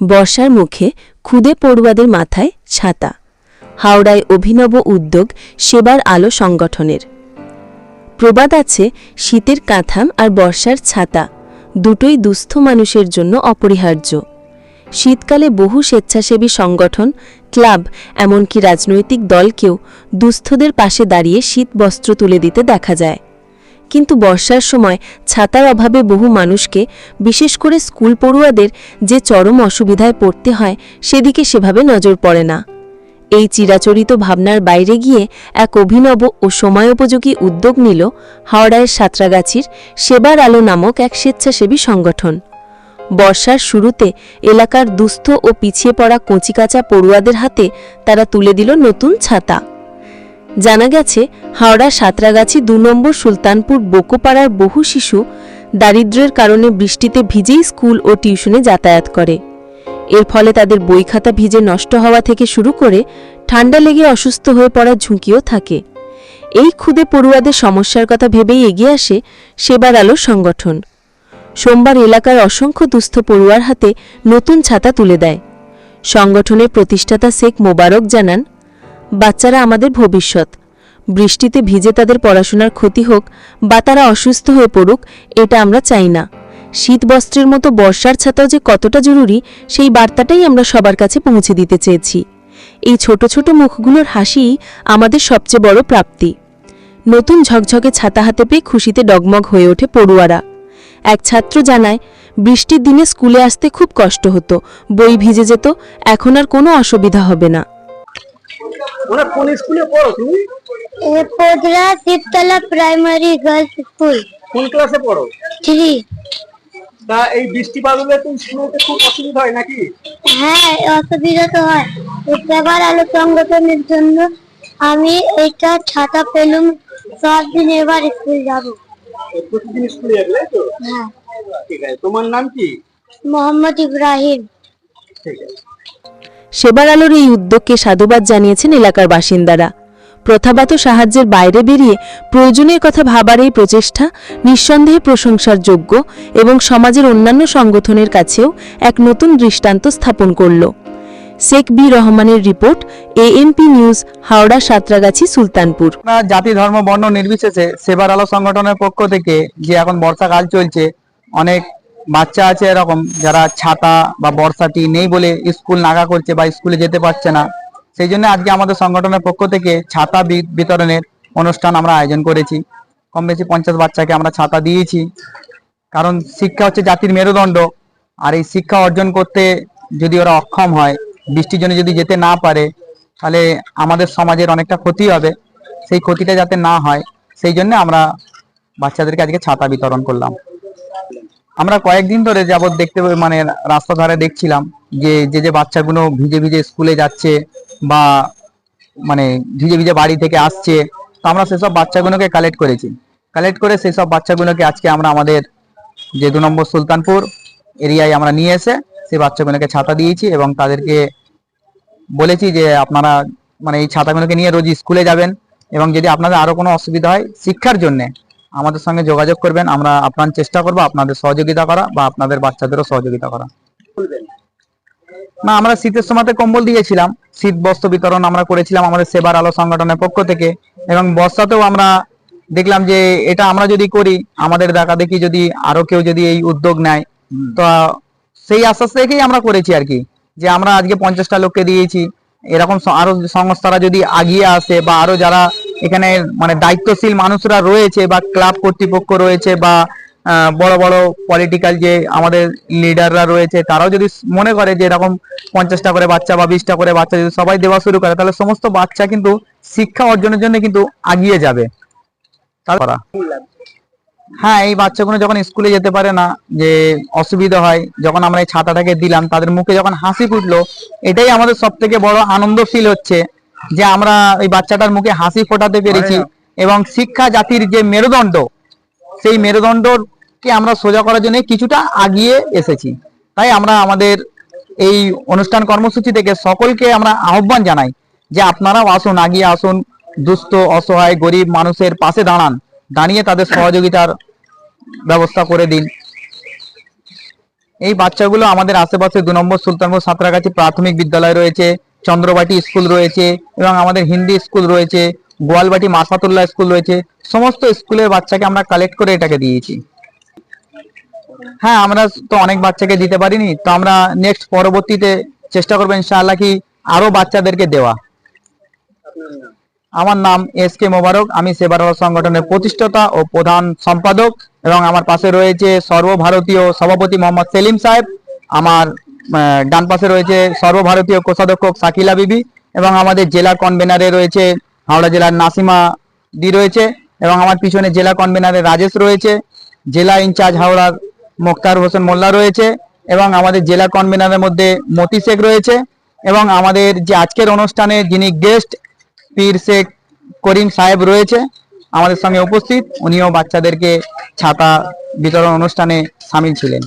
বর্ষার মুখে খুদে পড়ুয়াদের মাথায় ছাতা। হাওড়ায় অভিনব উদ্যোগ সেবার আলো সংগঠনের। প্রবাদ আছে শীতের কাঁথাম আর বর্ষার ছাতা, দুটোই দুস্থ মানুষের জন্য অপরিহার্য। শীতকালে বহু স্বেচ্ছাসেবী সংগঠন, ক্লাব, এমনকি রাজনৈতিক দলকেও দুস্থদের পাশে দাঁড়িয়ে শীত বস্ত্র তুলে দিতে দেখা যায়। কিন্তু বর্ষার সময় ছাতার অভাবে বহু মানুষকে, বিশেষ করে স্কুল পড়ুয়াদের, যে চরম অসুবিধায় পড়তে হয়, সেদিকে সেভাবে নজর পড়ে না। এই চিরাচরিত ভাবনার বাইরে গিয়ে এক অভিনব ও সময়োপযোগী উদ্যোগ নিল হাওড়ায় সাঁতরাগাছির সেবার আলো নামক এক স্বেচ্ছাসেবী সংগঠন। বর্ষার শুরুতে এলাকার দুস্থ ও পিছিয়ে পড়া কচিকাচা পড়ুয়াদের হাতে তারা তুলে দিল নতুন ছাতা। জানা গেছে, হাওড়া সাঁতরাগাছি দু নম্বর সুলতানপুর বোকোপাড়ার বহু শিশু দারিদ্র্যের কারণে বৃষ্টিতে ভিজেই স্কুল ও টিউশনে যাতায়াত করে। এর ফলে তাদের বই খাতা ভিজে নষ্ট হওয়া থেকে শুরু করে ঠান্ডা লেগে অসুস্থ হয়ে পড়ার ঝুঁকিও থাকে। এই ক্ষুদে পড়ুয়াদের সমস্যার কথা ভেবেই এগিয়ে আসে সেবার আলো সংগঠন। সোমবার এলাকার অসংখ্য দুস্থ পড়ুয়ার হাতে নতুন ছাতা তুলে দেয়। সংগঠনের প্রতিষ্ঠাতা শেখ মোবারক জানান বাচ্চারা আমাদের ভবিষ্যৎ। বৃষ্টিতে ভিজে তাদের পড়াশোনার ক্ষতি হোক বা তারা অসুস্থ হয়ে পড়ুক, এটা আমরা চাই না। শীত বস্ত্রের মতো বর্ষার ছাতাও যে কতটা জরুরি, সেই বার্তাটাই আমরা সবার কাছে পৌঁছে দিতে চেয়েছি। এই ছোট ছোট মুখগুলোর হাসিই আমাদের সবচেয়ে বড় প্রাপ্তি। নতুন ঝকঝকে ছাতা হাতে পেয়ে খুশিতে ডগমগ হয়ে ওঠে পড়ুয়ারা। এক ছাত্র জানায়, বৃষ্টির দিনে স্কুলে আসতে খুব কষ্ট হতো, বই ভিজে যেত, এখন আর কোনো অসুবিধা হবে না। ওরা কোন স্কুলে পড়ো তুমি? Podra Shibtala primary girls school কোন ক্লাসে পড়ো? থ্রি তা এই বৃষ্টি বাদলে তো স্কুলে খুব অসুবিধা হয় নাকি? হ্যাঁ অসুবিধা তো হয়। এই সেবার আলো সংগঠনের জন্য আমি এটা ছাতা পেলুম। সব দিন এবার স্কুল যাব। প্রতিদিন স্কুলে যাবে তাই তো? হ্যাঁ। ঠিক আছে তোমার নাম কি? মোহাম্মদ ইব্রাহিম। ঠিক আছে। সেবার আলোর এই উদ্যোগকে সাধুবাদ জানিয়েছেন এলাকার বাসিন্দারা। প্রথাগত সাহায্যের বাইরে বেরিয়ে প্রয়োজনের কথা ভাবার এই প্রচেষ্টা নিঃসন্দেহে প্রশংসার যোগ্য এবং সমাজের অন্যান্য সংগঠনের কাছেও এক নতুন দৃষ্টান্ত স্থাপন করল। শেখ বি রহমানের report ANP news, Howrah, Santragachi, Sultanpur. জাতি, ধর্ম, বর্ণ নির্বিশেষে সেবার আলো সংগঠনের পক্ষ থেকে যে এখন বর্ষাকাল চলছে, অনেক বাচ্চা আছে এরকম, যারা ছাতা বা বর্ষাটি নেই বলে স্কুল নাগা করছে বা স্কুলে যেতে পারছে না, সেই জন্য আজকে আমাদের সংগঠনের পক্ষ থেকে ছাতা বিতরণের অনুষ্ঠান আমরা আয়োজন করেছি। কম বেশি পঞ্চাশ বাচ্চাকে আমরা ছাতা দিয়েছি। কারণ শিক্ষা হচ্ছে জাতির মেরুদণ্ড, আর এই শিক্ষা অর্জন করতে যদি ওরা অক্ষম হয়, বৃষ্টির জন্য যদি যেতে না পারে, তাহলে আমাদের সমাজের অনেকটা ক্ষতি হবে। সেই ক্ষতিটা যাতে না হয়, সেই জন্য আমরা বাচ্চাদেরকে আজকে ছাতা বিতরণ করলাম। আমরা কয়েকদিন ধরে যাবত দেখতে মানে রাস্তা ধারে দেখছিলাম যে যে যে বাচ্চাগুলো ভিজে ভিজে স্কুলে যাচ্ছে বা মানে ভিজে ভিজে বাড়ি থেকে আসছে, তো আমরা সেসব বাচ্চাগুলোকে কালেক্ট করেছি। কালেক্ট করে সেসব বাচ্চাগুলোকে আজকে আমরা আমাদের যে দু নম্বর সুলতানপুর এরিয়ায় আমরা নিয়ে এসে সেই বাচ্চাগুলোকে ছাতা দিয়েছি এবং তাদেরকে বলেছি যে, আপনারা মানে এই ছাতাগুলোকে নিয়ে রোজ স্কুলে যাবেন এবং যদি আপনাদের আরও কোনো অসুবিধা হয় শিক্ষার জন্য আমাদের সঙ্গে যোগাযোগ করবেন। আমরা আপনার চেষ্টা করব আপনাদের সহযোগিতা করা বা আপনাদের বাচ্চাদেরও সহযোগিতা করা। না আমরা শীতের সময়তে কম্বল দিয়েছিলাম। শীত বস্ত্র বিতরণ আমরা করেছিলাম আমাদের সেবার আলো সংগঠনের পক্ষ থেকে এবং বর্ষাতেও আমরা দেখলাম যে এটা আমরা যদি করি আমাদের দেখা দেখি যদি আরও কেউ যদি এই উদ্যোগ নেয় তো সেই আশ্বাস থেকেই আমরা করেছি আর কি। যে আমরা আজকে পঞ্চাশটা লোককে দিয়েছি এরকম আরও সংস্থারা যদি আগিয়ে আসে বা আরও যারা এখানে মানে দায়িত্বশীল মানুষরা রয়েছে বা ক্লাব কর্তৃপক্ষ রয়েছে বা বড় বড় পলিটিক্যাল যে আমাদের লিডাররা রয়েছে, তারাও যদি মনে করে যে এরকম পঞ্চাশটা করে বাচ্চা বা বিশটা করে বাচ্চা যদি সবাই দেওয়া শুরু করে, তাহলে সমস্ত বাচ্চা কিন্তু শিক্ষা অর্জনের জন্য কিন্তু আগিয়ে যাবে। তারপর হ্যাঁ এই বাচ্চাগুলো যখন স্কুলে যেতে পারে না যে অসুবিধা হয় যখন আমরা এই ছাতাটাকে দিলাম তাদের মুখে যখন হাসি ফুটলো এটাই আমাদের সব থেকে বড় আনন্দ ফিল হচ্ছে যে আমরা ওই বাচ্চাটার মুখে হাসি ফোটাতে পেরেছি এবং শিক্ষা জাতির যে মেরুদণ্ড সেই মেরুদণ্ডকে আমরা সোজা করার জন্য কিছুটা আগিয়ে এসেছি। তাই আমরা আমাদের এই অনুষ্ঠান কর্মসূচি থেকে সকলকে আমরা আহ্বান জানাই যে আপনারাও আসুন আগিয়ে আসুন দুস্থ অসহায় গরিব মানুষের পাশে দাঁড়ান। দাঁড়িয়ে তাদের সহযোগিতার ব্যবস্থা করে দিন। এই বাচ্চাগুলো আমাদের আশেপাশে দু নম্বর সুলতানপুর সাঁতরাগাছি প্রাথমিক বিদ্যালয় রয়েছে, চন্দ্রবাটি স্কুল রয়েছে এবং আমাদের হিন্দি স্কুল রয়েছে, গোয়ালবাটি মাসাতুল্লাহ স্কুল রয়েছে, সমস্ত স্কুলের বাচ্চাকে আমরা কালেক্ট করে এটাকে দিয়েছি। হ্যাঁ আমরা তো অনেক বাচ্চাকে দিতে পারিনি, তো আমরা নেক্সট পরবর্তীতে চেষ্টা করব ইনশাআল্লাহ কি আরও বাচ্চাদেরকে দেওয়া। আমার নাম এস কে মোবারক, আমি সেবার সংগঠনের প্রতিষ্ঠাতা ও প্রধান সম্পাদক এবং আমার পাশে রয়েছে সর্বভারতীয় সভাপতি মোহাম্মদ সেলিম সাহেব, আমার ডান পাশে রয়েছে সর্বভারতীয় কোষাধ্যক্ষ সাকিলা বিবি এবং আমাদের জেলা কনভেনারে রয়েছে হাওড়া জেলার নাসিমা দি রয়েছে এবং আমার পিছনে জেলা কনভেনারে রাজেশ রয়েছে, জেলা ইনচার্জ হাওড়ার মোক্তার হোসেন মোল্লা রয়েছে এবং আমাদের জেলা কনভেনারের মধ্যে মতি শেখ রয়েছে এবং আমাদের যে আজকের অনুষ্ঠানে যিনি গেস্ট পীর শেখ করিম সাহেব রয়েছে। আমাদের সঙ্গে উপস্থিত। উনিও বাচ্চাদেরকে ছাতা বিতরণ অনুষ্ঠানে সামিল ছিলেন।